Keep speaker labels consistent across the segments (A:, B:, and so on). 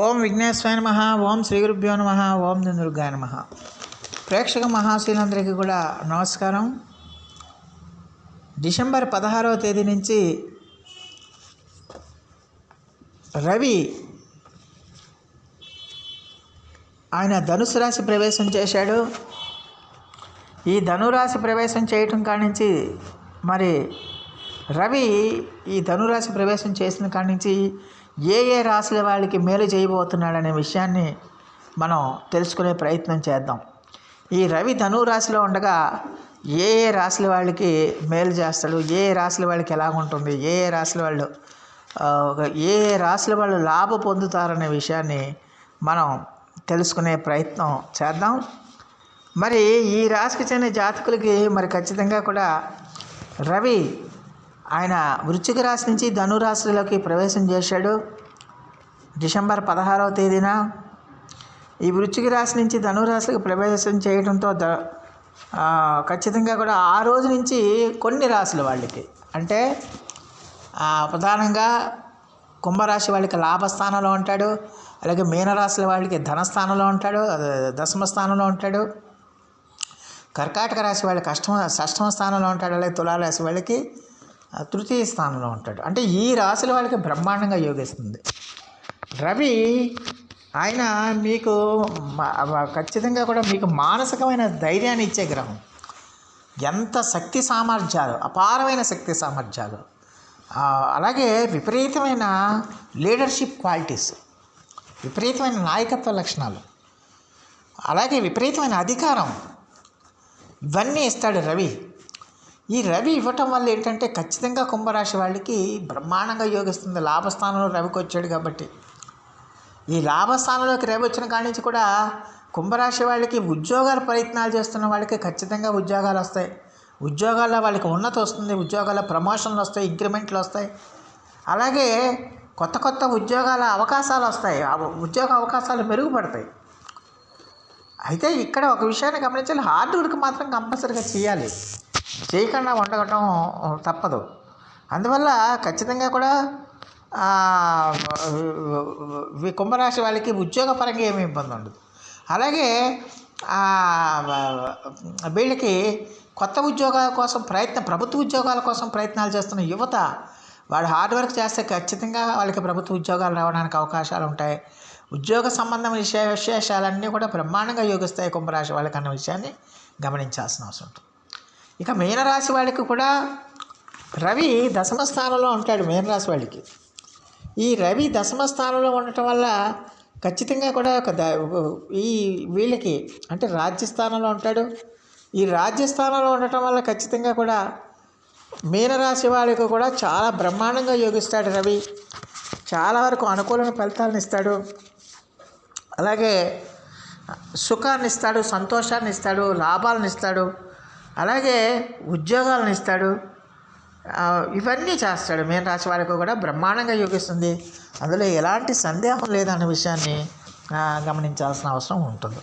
A: ఓం విఘ్నేశ్వర నమ ఓం శ్రీ గురుభ్యో నమ ఓం దుర్గా నమ. ప్రేక్షక మహాశీలందరికీ కూడా నమస్కారం. డిసెంబర్ పదహారవ తేదీ నుంచి రవి ఆయన ధనుసు రాశి ప్రవేశం చేశాడు. ఈ ధనురాశి ప్రవేశం చేయటం కాడి నుంచి మరి రవి ఈ ధనురాశి ప్రవేశం చేసిన కాడి నుంచి ఏ ఏ రాశుల వాళ్ళకి మేలు చేయబోతున్నాడనే విషయాన్ని మనం తెలుసుకునే ప్రయత్నం చేద్దాం. ఈ రవి ధనురాశిలో ఉండగా ఏ ఏ రాశుల వాళ్ళకి మేలు చేస్తాడు? ఏ ఏ రాశుల వాళ్ళకి ఎలా ఉంటుంది? ఏ ఏ రాశుల వాళ్ళు ఏ ఏ రాశుల వాళ్ళు లాభ పొందుతారనే విషయాన్ని మనం తెలుసుకునే ప్రయత్నం చేద్దాం. మరి ఈ రాశికి చెందిన జాతకులకి మరి ఖచ్చితంగా కూడా రవి ఆయన వృశ్చిక రాశి నుంచి ధనురాశిలోకి ప్రవేశం చేశాడు. డిసెంబర్ పదహారవ తేదీన ఈ వృశ్చిక రాశి నుంచి ధనురాశికి ప్రవేశం చేయడంతో ద ఖచ్చితంగా కూడా ఆ రోజు నుంచి కొన్ని రాశుల వాళ్ళకి అంటే ప్రధానంగా కుంభరాశి వాళ్ళకి లాభస్థానంలో ఉంటాడు అలాగే మీనరాశుల వాళ్ళకి ధనస్థానంలో ఉంటాడు దశమ స్థానంలో ఉంటాడు కర్కాటక రాశి వాళ్ళకి అష్టమ షష్టమ స్థానంలో ఉంటాడు అలాగే తులారాశి వాళ్ళకి తృతీయ స్థానంలో ఉంటాడు. అంటే ఈ రాశుల వాళ్ళకి బ్రహ్మాండంగా యోగిస్తుంది రవి ఆయన మీకు ఖచ్చితంగా కూడా మీకు మానసికమైన ధైర్యాన్ని ఇచ్చే గ్రహం. ఎంత శక్తి సామర్థ్యాలు అపారమైన శక్తి సామర్థ్యాలు. అలాగే విపరీతమైన లీడర్షిప్ క్వాలిటీస్ విపరీతమైన నాయకత్వ లక్షణాలు అలాగే విపరీతమైన అధికారం. ఇవన్నీ ఇస్తాడు రవి. ఈ రవి ఇవ్వటం వల్ల ఏంటంటే ఖచ్చితంగా కుంభరాశి వాళ్ళకి బ్రహ్మాండంగా యోగిస్తుంది. లాభస్థానంలో రవికి వచ్చాడు కాబట్టి. ఈ లాభస్థానంలోకి రవి వచ్చిన కాడి నుంచి కూడా కుంభరాశి వాళ్ళకి ఉద్యోగాల ప్రయత్నాలు చేస్తున్న వాళ్ళకి ఖచ్చితంగా ఉద్యోగాలు వస్తాయి. ఉద్యోగాల్లో వాళ్ళకి ఉన్నత వస్తుంది. ఉద్యోగాల ప్రమోషన్లు వస్తాయి. ఇంక్రిమెంట్లు వస్తాయి. అలాగే కొత్త కొత్త ఉద్యోగాల అవకాశాలు వస్తాయి. ఉద్యోగ అవకాశాలు మెరుగుపడతాయి. అయితే ఇక్కడ ఒక విషయాన్ని గమనించాలి. హార్డ్ వర్క్ మాత్రం కంపల్సరీగా చేయాలి. చేయకుండా ఉండటం తప్పదు. అందువల్ల ఖచ్చితంగా కూడా కుంభరాశి వాళ్ళకి ఉద్యోగపరంగా ఏమి ఇబ్బంది ఉండదు. అలాగే వీళ్ళకి కొత్త ఉద్యోగాల కోసం ప్రయత్నం ప్రభుత్వ ఉద్యోగాల కోసం ప్రయత్నాలు చేస్తున్న యువత వాడు హార్డ్ వర్క్ చేస్తే ఖచ్చితంగా వాళ్ళకి ప్రభుత్వ ఉద్యోగాలు రావడానికి అవకాశాలు ఉంటాయి. ఉద్యోగ సంబంధం విషయ విశేషాలన్నీ కూడా బ్రహ్మాండంగా యోగిస్తాయి కుంభరాశి వాళ్ళకి అన్న విషయాన్ని గమనించాల్సిన అవసరం ఉంటుంది. ఇక మీనరాశి వాళ్ళకి కూడా రవి దశమ స్థానంలో ఉంటాడు మీనరాశి వాళ్ళకి ఈ రవి దశమ స్థానంలో ఉండటం వల్ల ఖచ్చితంగా కూడా ఒక ద ఈ వీళ్ళకి అంటే రాజ్యస్థానంలో ఉంటాడు. ఈ రాజ్యస్థానంలో ఉండటం వల్ల ఖచ్చితంగా కూడా మీనరాశి వాళ్ళకి కూడా చాలా బ్రహ్మాండంగా యోగిస్తాడు రవి. చాలా వరకు అనుకూలమైన ఫలితాలను ఇస్తాడు. అలాగే సుఖాన్ని ఇస్తాడు సంతోషాన్ని ఇస్తాడు లాభాలను ఇస్తాడు. అలాగే ఉద్యోగాలను ఇస్తాడు. ఇవన్నీ చేస్తాడు. మీన రాశి వారికి కూడా బ్రహ్మాండంగా యోగిస్తుంది. అందులో ఎలాంటి సందేహం లేదన్న విషయాన్ని గమనించాల్సిన అవసరం ఉంటుంది.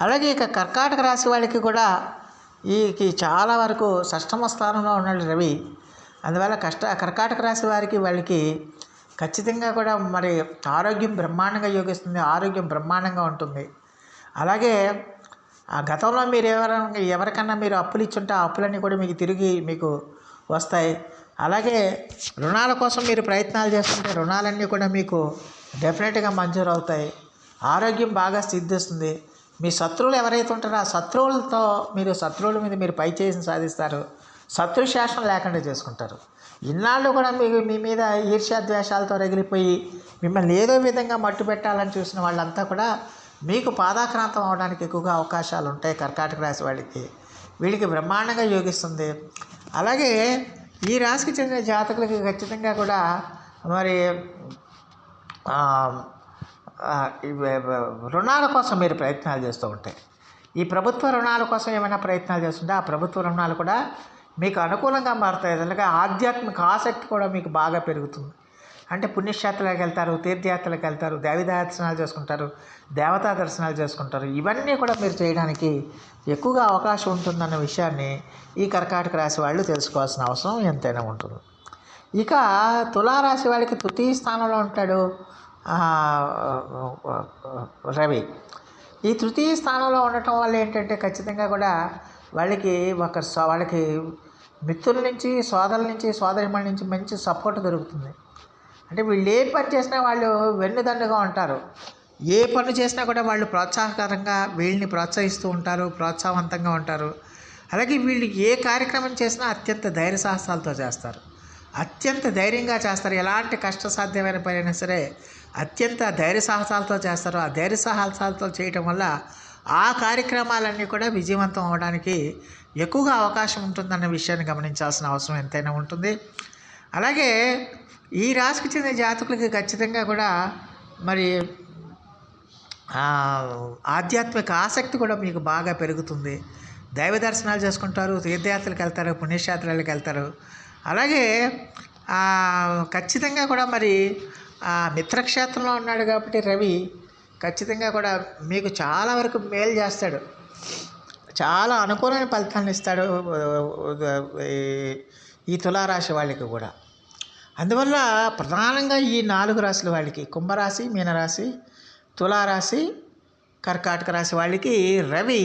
A: అలాగే ఇక కర్కాటక రాశి వాళ్ళకి కూడా ఈకి చాలా వరకు షష్టమ స్థానంలో ఉన్నాడు రవి. అందువల్ల కష్ట కర్కాటక రాశి వారికి వాళ్ళకి ఖచ్చితంగా కూడా మరి ఆరోగ్యం బ్రహ్మాండంగా యోగిస్తుంది. ఆరోగ్యం బ్రహ్మాండంగా ఉంటుంది. అలాగే ఆ గతంలో మీరు ఎవరైనా ఎవరికన్నా మీరు అప్పులు ఇచ్చుంటే ఆ అప్పులన్నీ కూడా మీకు తిరిగి మీకు వస్తాయి. అలాగే రుణాల కోసం మీరు ప్రయత్నాలు చేస్తుంటే రుణాలన్నీ కూడా మీకు డెఫినెట్గా మంజూరు అవుతాయి. ఆరోగ్యం బాగా సిద్ధిస్తుంది. మీ శత్రువులు ఎవరైతే ఉంటారో ఆ శత్రువులతో మీరు శత్రువుల మీద మీరు పై చేసి సాధిస్తారు. శత్రు శాసనం లేకుండా చేసుకుంటారు. ఇన్నాళ్ళు కూడా మీకు మీ మీద ఈర్ష్యా ద్వేషాలతో రగిలిపోయి మిమ్మల్ని ఏదో విధంగా మట్టు పెట్టాలని చూసిన వాళ్ళంతా కూడా మీకు పాదాక్రాంతం అవడానికి ఎక్కువగా అవకాశాలు ఉంటాయి కర్కాటక రాశి వాళ్ళకి. వీళ్ళకి బ్రహ్మాండంగా యోగిస్తుంది. అలాగే ఈ రాశికి చెందిన జాతకులకి ఖచ్చితంగా కూడా మరి రుణాల కోసం మీరు ప్రయత్నాలు చేస్తూ ఉంటాయి. ఈ ప్రభుత్వ రుణాల కోసం ఏమైనా ప్రయత్నాలు చేస్తుంటే ఆ ప్రభుత్వ రుణాలు కూడా మీకు అనుకూలంగా మారుతాయి. అలాగే ఆధ్యాత్మిక ఆసక్తి కూడా మీకు బాగా పెరుగుతుంది. అంటే పుణ్యక్షేత్రాలకు వెళ్తారు తీర్థయాత్రలకు వెళ్తారు దేవి దర్శనాలు చేసుకుంటారు దేవతా దర్శనాలు చేసుకుంటారు. ఇవన్నీ కూడా మీరు చేయడానికి ఎక్కువగా అవకాశం ఉంటుందన్న విషయాన్ని ఈ కర్కాటక రాశి వాళ్ళు తెలుసుకోవాల్సిన అవసరం ఎంతైనా ఉంటుంది. ఇక తులారాశి వాడికి తృతీయ స్థానంలో ఉంటాడు రవి. ఈ తృతీయ స్థానంలో ఉండటం వల్ల ఏంటంటే ఖచ్చితంగా కూడా వాళ్ళకి ఒక వాళ్ళకి మిత్రుల నుంచి సోదరుల నుంచి సోదరిమణి నుంచి మంచి సపోర్ట్ దొరుకుతుంది. అంటే వీళ్ళు ఏ పని చేసినా వాళ్ళు వెన్నుదండగా ఉంటారు. ఏ పని చేసినా కూడా వాళ్ళు ప్రోత్సాహకరంగా వీళ్ళని ప్రోత్సహిస్తూ ఉంటారు ప్రోత్సాహవంతంగా ఉంటారు. అలాగే వీళ్ళు ఏ కార్యక్రమం చేసినా అత్యంత ధైర్య సాహసాలతో చేస్తారు. అత్యంత ధైర్యంగా చేస్తారు. ఎలాంటి కష్టసాధ్యమైన పని అయినా సరే అత్యంత ధైర్య సాహసాలతో చేస్తారు. ఆ ధైర్య సాహసాలతో చేయటం వల్ల ఆ కార్యక్రమాలన్నీ కూడా విజయవంతం అవడానికి ఎక్కువగా అవకాశం ఉంటుందన్న విషయాన్ని గమనించాల్సిన అవసరం ఎంతైనా ఉంటుంది. అలాగే ఈ రాశికి చెందిన జాతకులకి ఖచ్చితంగా కూడా మరి ఆధ్యాత్మిక ఆసక్తి కూడా మీకు బాగా పెరుగుతుంది. దైవ దర్శనాలు చేసుకుంటారు తీర్థయాత్రలకు వెళ్తారు పుణ్యక్షేత్రాలకు వెళ్తారు. అలాగే ఖచ్చితంగా కూడా మరి మిత్రక్షేత్రంలో ఉన్నాడు కాబట్టి రవి ఖచ్చితంగా కూడా మీకు చాలా వరకు మేలు చేస్తాడు. చాలా అనుకూలమైన ఫలితాలను ఇస్తాడు ఈ- ఈ తులారాశి వాళ్ళకి కూడా. అందువల్ల ప్రధానంగా ఈ నాలుగు రాశుల వాళ్ళకి కుంభరాశి మీనరాశి తులారాశి కర్కాటక రాశి వాళ్ళకి రవి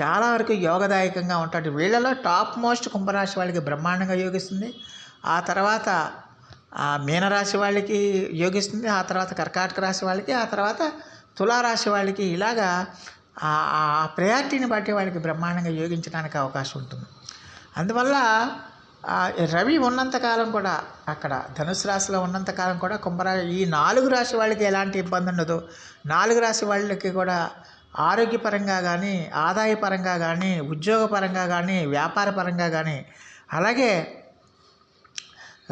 A: చాలా వరకు యోగదాయకంగా ఉంటాడు. వీళ్ళలో టాప్ మోస్ట్ కుంభరాశి వాళ్ళకి బ్రహ్మాండంగా యోగిస్తుంది. ఆ తర్వాత మీనరాశి వాళ్ళకి యోగిస్తుంది. ఆ తర్వాత కర్కాటక రాశి వాళ్ళకి ఆ తర్వాత తులారాశి వాళ్ళకి ఇలాగా ఆ ప్రయారిటీని బట్టి వాళ్ళకి బ్రహ్మాండంగా యోగించడానికి అవకాశం ఉంటుంది. అందువల్ల రవి ఉన్నంతకాలం కూడా అక్కడ ధనుసు రాశిలో ఉన్నంతకాలం కూడా కుంభరా ఈ నాలుగు రాశి వాళ్ళకి ఎలాంటి ఇబ్బంది ఉండదు. నాలుగు రాశి వాళ్ళకి కూడా ఆరోగ్యపరంగా కానీ ఆదాయపరంగా కానీ ఉద్యోగపరంగా కానీ వ్యాపారపరంగా కానీ అలాగే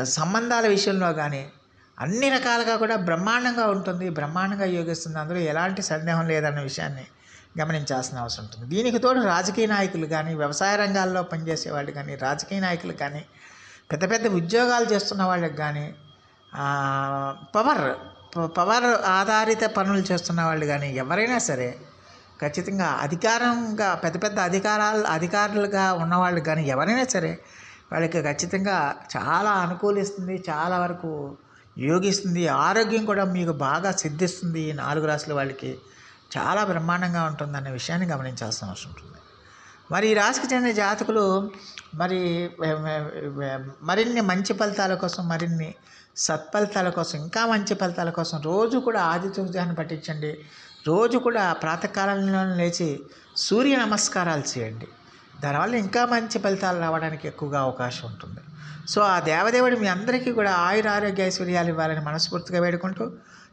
A: సంబంధాల విషయంలో కానీ అన్ని రకాలుగా కూడా బ్రహ్మాండంగా ఉంటుంది. బ్రహ్మాండంగా యోగిస్తుంది. అందులో ఎలాంటి సందేహం లేదన్న విషయాన్ని గమనించాల్సిన అవసరం ఉంటుంది. దీనికి తోడు రాజకీయ నాయకులు కానీ వ్యవసాయ రంగాల్లో పనిచేసే వాళ్ళు కానీ రాజకీయ నాయకులు కానీ పెద్ద పెద్ద ఉద్యోగాలు చేస్తున్న వాళ్ళకి కానీ పవర్ పవర్ ఆధారిత పనులు చేస్తున్న వాళ్ళు కానీ ఎవరైనా సరే ఖచ్చితంగా అధికారంగా పెద్ద పెద్ద అధికారాలు అధికారులుగా ఉన్నవాళ్ళు కానీ ఎవరైనా సరే వాళ్ళకి ఖచ్చితంగా చాలా అనుకూలిస్తుంది చాలా వరకు యోగిస్తుంది ఆరోగ్యం కూడా మీకు బాగా సిద్ధిస్తుంది ఈ నాలుగు రాసుల వాళ్ళకి. చాలా బ్రహ్మాండంగా ఉంటుందనే విషయాన్ని గమనించాల్సిన అవసరం ఉంటుంది. మరి ఈ రాశికి చెందిన జాతకులు మరి మరిన్ని మంచి ఫలితాల కోసం మరిన్ని సత్ఫలితాల కోసం ఇంకా మంచి ఫలితాల కోసం రోజు కూడా ఆదిత్య ఉదయాన్ని పట్టించండి రోజు కూడా ప్రాతకాలంలో లేచి సూర్య నమస్కారాలు చేయండి. దానివల్ల ఇంకా మంచి ఫలితాలు రావడానికి ఎక్కువగా అవకాశం ఉంటుంది. సో ఆ దేవదేవుడు మీ అందరికీ కూడా ఆయుర ఆరోగ్య ఐశ్వర్యాలు ఇవ్వాలని మనస్ఫూర్తిగా వేడుకుంటూ